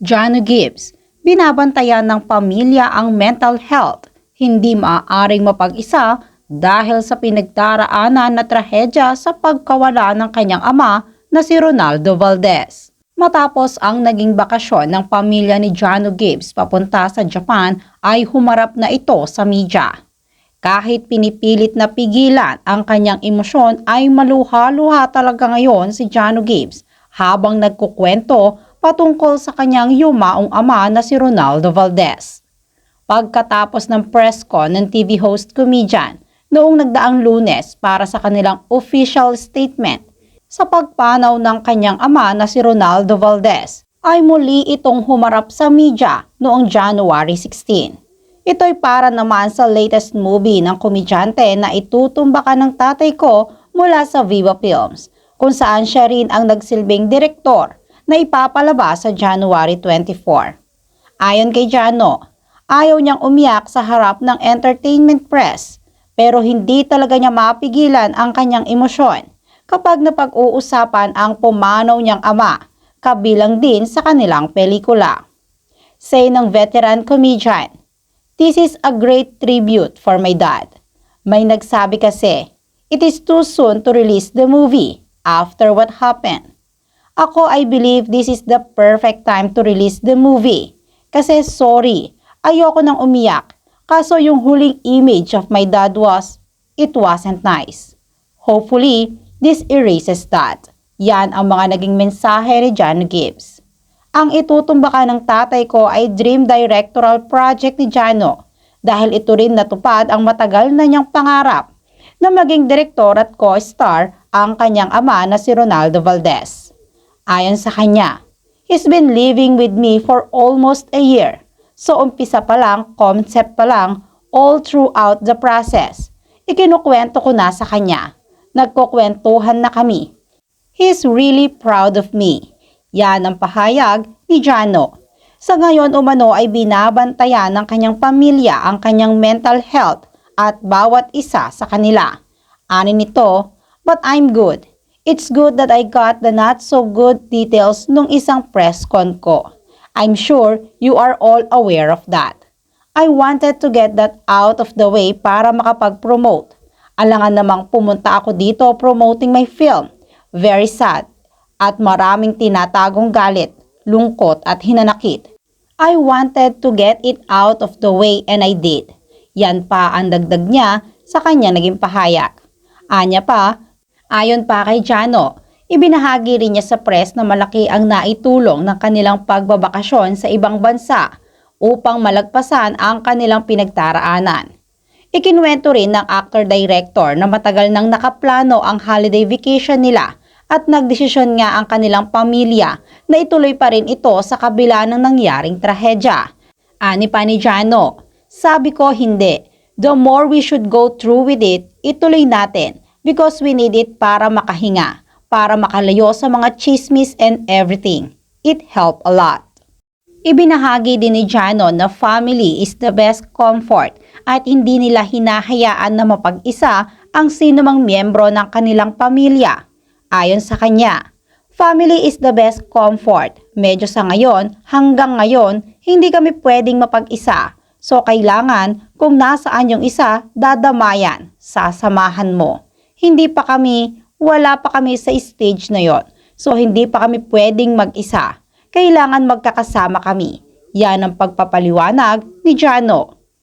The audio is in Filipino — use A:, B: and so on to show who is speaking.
A: Jano Gibbs, binabantayan ng pamilya ang mental health. Hindi maaaring mapag-isa dahil sa pinagdaraanan na trahedya sa pagkawala ng kanyang ama na si Ronaldo Valdez. Matapos ang naging bakasyon ng pamilya ni Jano Gibbs papunta sa Japan ay humarap na ito sa media. Kahit pinipilit na pigilan ang kanyang emosyon ay maluha-luha talaga ngayon si Jano Gibbs habang nagkukwento patungkol sa kanyang yumaong ama na si Ronaldo Valdez. Pagkatapos ng press con ng TV host comedian noong nagdaang lunes para sa kanilang official statement sa pagpanaw ng kanyang ama na si Ronaldo Valdez ay muli itong humarap sa media noong January 16. Ito'y para naman sa latest movie ng komedyante na itutumbakan ng tatay ko mula sa Viva Films kung saan siya rin ang nagsilbing direktor na ipapalabas sa January 24. Ayon kay Jano, ayaw niyang umiyak sa harap ng entertainment press pero hindi talaga niya mapigilan ang kanyang emosyon kapag napag-uusapan ang pumanaw niyang ama kabilang din sa kanilang pelikula. Say ng veteran comedian, This is a great tribute for my dad. May nagsabi kasi, it is too soon to release the movie after what happened. Ako, I believe this is the perfect time to release the movie. Kasi sorry, ayoko nang umiyak. Kaso yung huling image of my dad was, it wasn't nice. Hopefully, this erases that. Yan ang mga naging mensahe ni John Gibbs. Ang itutumbakan ng tatay ko ay dream directorial project ni Jano dahil ito rin natupad ang matagal na niyang pangarap na maging direktor at co-star ang kanyang ama na si Ronaldo Valdez. Ayon sa kanya, he's been living with me for almost a year. So umpisa pa lang, concept pa lang, all throughout the process. Ikinukwento ko na sa kanya. Nagkukwentuhan na kami. He's really proud of me. Yan ang pahayag ni Jano. Sa ngayon umano ay binabantayan ng kanyang pamilya ang kanyang mental health at bawat isa sa kanila. Ani nito, but I'm good. It's good that I got the not so good details nung isang press con ko. I'm sure you are all aware of that. I wanted to get that out of the way para makapag-promote. Alangan namang pumunta ako dito promoting my film. Very sad. At maraming tinatagong galit, lungkot at hinanakit. I wanted to get it out of the way and I did. Yan pa ang dagdag niya sa kanya naging pahayag. Anya pa, ayon pa kay Jano, ibinahagi rin niya sa press na malaki ang naitulong ng kanilang pagbabakasyon sa ibang bansa upang malagpasan ang kanilang pinagtaraanan. Ikinwento rin ng actor-director na matagal nang nakaplano ang holiday vacation nila at nagdesisyon nga ang kanilang pamilya na ituloy pa rin ito sa kabila ng nangyaring trahedya. Ani pa ni Jano, sabi ko hindi. The more we should go through with it, ituloy natin because we need it para makahinga, para makalayo sa mga chismis and everything. It helped a lot. Ibinahagi din ni Jano na family is the best comfort at hindi nila hinahayaan na mapag-isa ang sinumang miyembro ng kanilang pamilya. Ayon sa kanya, family is the best comfort. Medyo sa ngayon, hanggang ngayon, hindi kami pwedeng mapag-isa. So kailangan kung nasaan yung isa, dadamayan, sasamahan mo. Hindi pa kami, wala pa kami sa stage na yon. So hindi pa kami pwedeng mag-isa kailangan magkakasama kami. Yan ang pagpapaliwanag ni Jano.